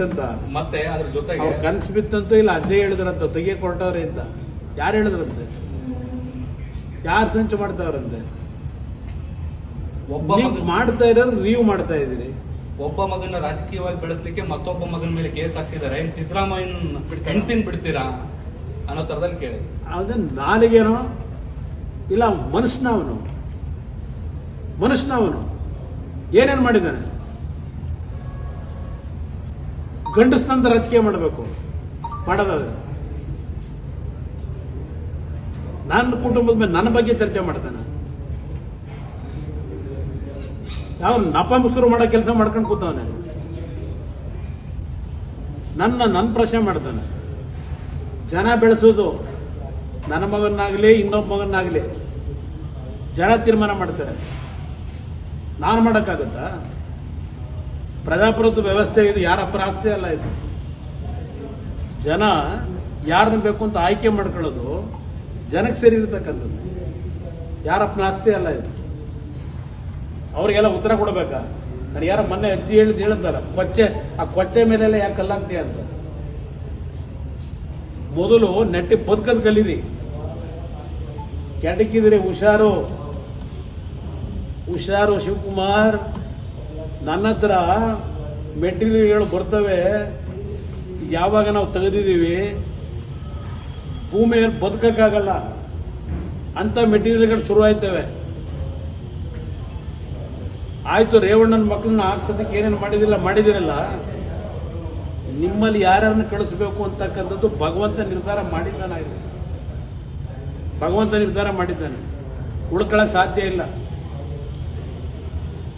ಬಿತ್ತಂತ? ಮತ್ತೆ ಅದ್ರ ಜೊತೆಗೆ ಅವ್ರ ಕನಸು ಬಿತ್ತಂತ ಇಲ್ಲ ಅಜ್ಜ ಹೇಳಿದ್ರಂತ ತೆಗೆ ಕೊಟ್ಟವ್ರೆ ಅಂತ. ಯಾರು ಹೇಳಿದ್ರಂತೆ? ಯಾರು ಸಂಚು ಮಾಡ್ತಾವ್ರಂತೆ? ಒಬ್ಬ ಮಾಡ್ತಾ ಇರೋದು ನೀವು ಮಾಡ್ತಾ ಇದ್ದೀರಿ. ಒಬ್ಬ ಮಗನ ರಾಜಕೀಯವಾಗಿ ಬೆಳೆಸಲಿಕ್ಕೆ ಮತ್ತೊಬ್ಬ ಮಗನ ಮೇಲೆ ಕೇಸ್ ಹಾಕ್ಸಿದಾರೆ ಏನ್ ಸಿದ್ದರಾಮಯ್ಯನ ತಿನ್ ಬಿಡ್ತೀರಾ ಅನ್ನೋ ತರದಲ್ಲಿ ಕೇಳಿ. ಅದ ನಾಲಿಗೆನೋ? ಇಲ್ಲ ಮನುಷ್ಯನವನು ಮನುಷ್ಯನವನು ಏನೇನು ಮಾಡಿದ್ದಾನೆ? ಗಂಡಸ್ನಂತ ರಾಜಕೀಯ ಮಾಡಬೇಕು. ಮಾಡೋದಾದ್ರೆ ನನ್ನ ಕುಟುಂಬದ ಮೇಲೆ ನನ್ನ ಬಗ್ಗೆ ಚರ್ಚೆ ಮಾಡ್ತಾನೆ. ಯಾವ ನಪಮುಸರು ಮಾಡೋ ಕೆಲಸ ಮಾಡ್ಕೊಂಡು ಕೂತವನೆ. ನನ್ನ ನನ್ನ ಪ್ರಶ್ನೆ ಮಾಡ್ತಾನೆ. ಜನ ಬೆಳೆಸೋದು ನನ್ನ ಮಗನಾಗಲಿ, ಇನ್ನೊಬ್ಬ ಮಗನಾಗಲಿ, ಜನ ತೀರ್ಮಾನ ಮಾಡ್ತಾರೆ. ನಾನು ಮಾಡೋಕ್ಕಾಗತ್ತಾ? ಪ್ರಜಾಪ್ರಭುತ್ವ ವ್ಯವಸ್ಥೆ ಇದು ಯಾರ ಆಸ್ತಿ ಅಲ್ಲ ಇದು? ಜನ ಯಾರನ್ನ ಬೇಕು ಅಂತ ಆಯ್ಕೆ ಮಾಡ್ಕೊಳ್ಳೋದು ಜನಕ್ಕೆ ಸೇರಿರ್ತಕ್ಕಂಥದ್ದು. ಯಾರ ಯಾರಪ್ಪನ ಆಸ್ತಿ ಅಲ್ಲ ಇದು? ಅವ್ರಿಗೆಲ್ಲ ಉತ್ತರ ಕೊಡಬೇಕಾ? ನಾನು ಯಾರ ಮೊನ್ನೆ ಅಜ್ಜಿ ಹೇಳಿದ್ ಹೇಳಿದ್ದಲ್ಲ ಕೊಚ್ಚೆ, ಆ ಕೊಚ್ಚೆ ಮೇಲೆಲ್ಲ ಯಾಕೆ ಕಲ್ಲಾಗ್ತೀಯ ಅಂತ? ಮೊದಲು ನೆಟ್ಟಿ ಬದುಕದ್ ಕಲೀರಿ. ಕೆಡಕಿದ್ರೆ ಹುಷಾರು. ಹುಷಾರು ಶಿವಕುಮಾರ್. ನನ್ನ ಹತ್ರ ಮೆಟೀರಿಯಲ್ಗಳು ಬರ್ತವೆ. ಯಾವಾಗ ನಾವು ತೆಗೆದಿದ್ದೀವಿ? ಭೂಮಿಯಲ್ಲಿ ಬದುಕಕ್ಕಾಗಲ್ಲ. ಅಂತ ಮೆಟೀರಿಯಲ್ಗಳು ಶುರು ಆಯ್ತವೆ. ಆಯ್ತು, ರೇವಣ್ಣನ ಮಕ್ಕಳನ್ನ ಹಾಕ್ಸೋದಕ್ಕೆ ಏನೇನು ಮಾಡಿದಿಲ್ಲ, ಮಾಡಿದಿರಲ್ಲ. ನಿಮ್ಮಲ್ಲಿ ಯಾರ್ಯಾರನ್ನ ಕಳಿಸ್ಬೇಕು ಅಂತಕ್ಕಂಥದ್ದು ಭಗವಂತ ನಿರ್ಧಾರ ಮಾಡಿದ್ದಾನೆ ಇಲ್ಲಿ. ಭಗವಂತ ನಿರ್ಧಾರ ಮಾಡಿದ್ದಾನೆ. ಉಳ್ಕೊಳಕ್ ಸಾಧ್ಯ ಇಲ್ಲ.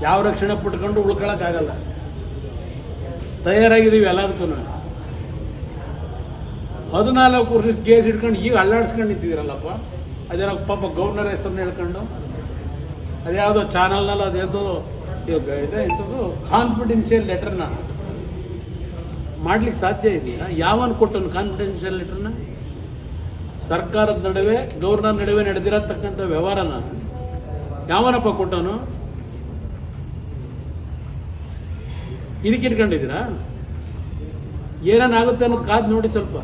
ಯಾವ ರಕ್ಷಣೆ ಪಟ್ಕೊಂಡು ಉಳ್ಕೊಳಕ್ ಆಗಲ್ಲ ತಯಾರಾಗಿದ್ದೀವಿ ಎಲ್ಲದಕ್ಕೂ ಹದಿನಾಲ್ಕು ವರ್ಷದ ಕೇಸ್ ಇಟ್ಕೊಂಡು ಈಗ ಅಲ್ಲಾಡ್ಸ್ಕೊಂಡು ನಿಂತಿದ್ದೀರಲ್ಲಪ್ಪ. ಅದೇನ ಪಾಪ ಗವರ್ನರ್ ಹೆಸರನ್ನ ಹೇಳ್ಕೊಂಡು. ಅದ್ಯಾವುದೋ ಚಾನಲ್ನಲ್ಲಿ ಇದೆ ಇಂಥದ್ದು ಕಾನ್ಫಿಡೆನ್ಷಿಯಲ್ ಲೆಟರ್ನ ಮಾಡ್ಲಿಕ್ಕೆ ಸಾಧ್ಯ ಇದೆಯಾ? ಯಾವನ್ ಕೊಟ್ಟನು ಕಾನ್ಫಿಡೆನ್ಷಿಯಲ್ ಲೆಟರ್ನ ಸರ್ಕಾರದ ನಡುವೆ ಗವರ್ನರ್ ನಡುವೆ ನಡೆದಿರತಕ್ಕಂಥ ವ್ಯವಹಾರನ. ಯಾವನಪ್ಪ ಕೊಟ್ಟನು? ಇದಕ್ಕೆ ಇಟ್ಕೊಂಡಿದ್ದೀರಾ? ಏನೇನಾಗುತ್ತೆ ಅನ್ನೋದು ಕಾದು ನೋಡಿ ಸ್ವಲ್ಪ.